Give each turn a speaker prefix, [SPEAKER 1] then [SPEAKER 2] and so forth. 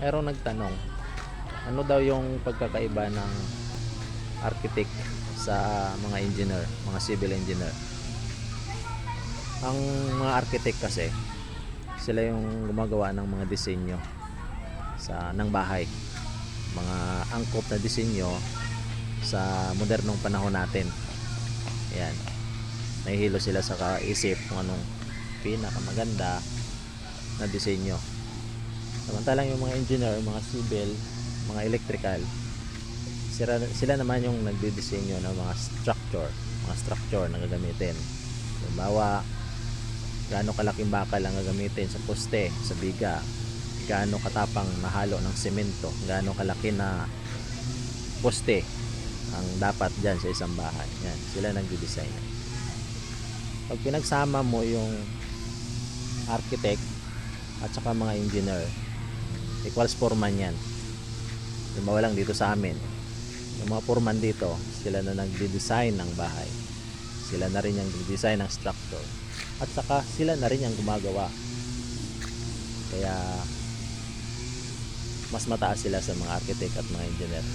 [SPEAKER 1] merong nagtanong, ano daw yung pagkakaiba ng architect sa mga engineer, mga civil engineer. Ang mga architect kasi, sila yung gumagawa ng mga disenyo sa ng bahay. Mga angkop na disenyo sa modernong panahon natin. Ayan. Nahihilo sila sa kaisip kung anong pinakamaganda na disenyo. Samantalang yung mga engineer, mga civil, mga electrical, sila, sila naman yung nagdidisenyo ng mga structure, mga structure na gagamitin. Halimbawa, gaano kalaking bakal ang gagamitin sa poste, sa biga, gaano katapang nahalo ng semento, gaano kalaki na poste ang dapat dyan sa isang bahay. Yan, sila nagdi-design. Pag pinagsama mo yung architect at saka mga engineer, equals foreman yan. Yung lang dito sa amin. Yung mga foreman dito, sila na nagdi-design ng bahay. Sila na rin yung design ng structure. At saka sila na rin yung gumagawa. Kaya mas mataas sila sa mga architect at mga engineer.